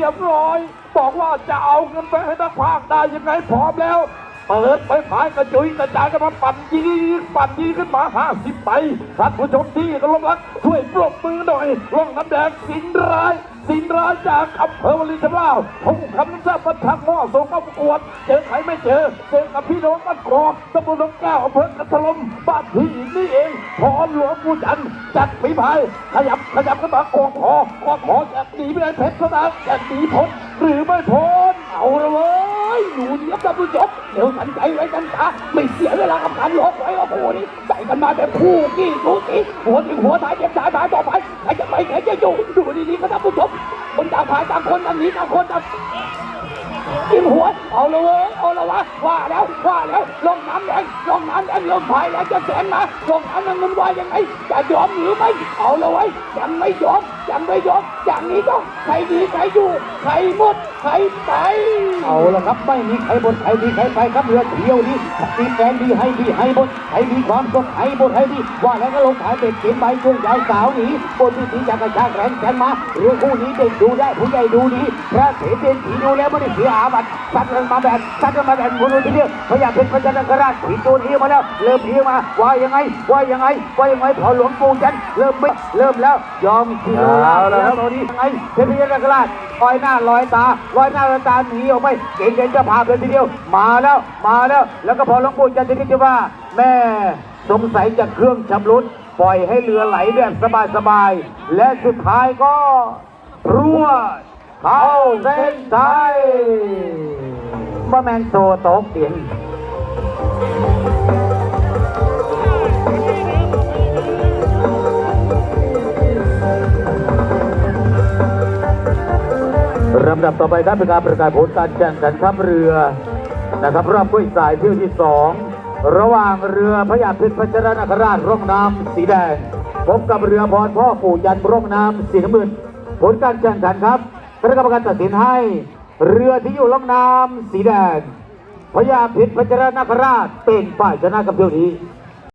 รียบร้อย บอกว่าจะเอาเงินไปให้นักภาคได้ยังไงพร้อมแล้ว เปิดไปพายกระจุยกระจายกันมาปั่นยีปั่นยีขึ้นมาห้าสิบไปท่านผู้ชมที่กำลังรักช่วยปรบมือหน่อยร่องน้ำแดงสินร้ายสินร้ายจากอำเภอวลินชำราบผมคำน้ำทราบประทักหม้อส่งเข้าประกวดเจอใครไม่เจอ เจอกับพี่น้องบ้านกอกตำบลหนองแก้วอำเภอกันทลมบ้านพี่นี่เองพรหลวงปู่จันจัดฝีพายขยับขยับขึ้นมากองพอกองพอจะหนีไปได้เพชรชนะจะหนีพ้นหรือไม่พ้น ดูเดียวท่านผู้ชมเดี๋ยวสันใจไว้กันจ้าไม่เสียเวลากับการล็อกไว้ว่าโอ้โหนี่ใส่กันมาแบบคู่กี้สูสีหัวถึงหัวท้ายเจ็บสายพายต่อไปใครจะไปใครจะอยู่ดูดีๆครับท่านผู้ชมคนต่างพายต่างคนต่างหนีต่างคนต่างกินหัวเอาละเว้ยเอาละวะว่าแล้วว่าแล้วลงน้ำแดงลงน้ำแดงลงพายแล้วจะแสงมาลงน้ำแดงมันว่ายังไงจะยอมหรือไม่เอาละเว้ยยังไม่ยอม ยังไม่ยอมอย่างนี้ต้องใครดีใครอยู่ ใครหมดใครไป เอาละครับไม่มีใครบนใครดีใครไปครับเรือเที่ยวนี้มีแฟนดีให้ดีให้บนใครมีความสุขให้บนให้ดีว่าแล้วก็ลงขายเป็ดเขียนใบช่วงยาวสาวหนีบนวิธีจากกระชากแรงแขนมาเรือคู่นี้เด็กดูได้ผู้ใหญ่ดูดีพระเถรเป็นผีดูแล้วไม่ได้เสียอาบัติซัดกันมาแบบซัดกันมาแบบคนทีเดียวพยาเป็นพระจันทร์กราชผีตัวนี้มาแล้วเริ่มผีมาว่ายังไงว่ายังไงว่ายังไงพอหลวงปู่จันเริ่มไม่เริ่มแล้วยอมทีแล้วแล้วตอนนี้ยังไงเป็นพระจันทร์กราชลอยหน้าลอยตาลอยหน้าลอยตาหนีออกไปเก่งเก่งจะพาเลยทีเดียว มาแล้วมาแล้วแล้วก็พอหลวงปู่จันทร์คิดว่า แม่สงสัยจะเครื่องชำรุดปล่อยให้เรือไหลแบบสบายๆและสุดท้ายก็รั่วเข้าเส้นชัยบะแมนโซโตกเสียงำดับต่อไปครับเป็นการประกาศผลการแข่งขันทัพเรือนะครับรอบกุ้ยสายเที่ยวที่สองระหว่างเรือพระยาพิษพัชรนคราชร่องน้ำสีแดงพบกับเรือพรพ่อปู่ยันร่องน้ำสีน้ำเงินผลการแข่งขันครับคณะกรรมการตัดสินให้ เรือที่อยู่ร่องน้ำสีแดงพระยาพิษพัชรนคราชเป็นฝ่ายชนะกับเที่ยวนี้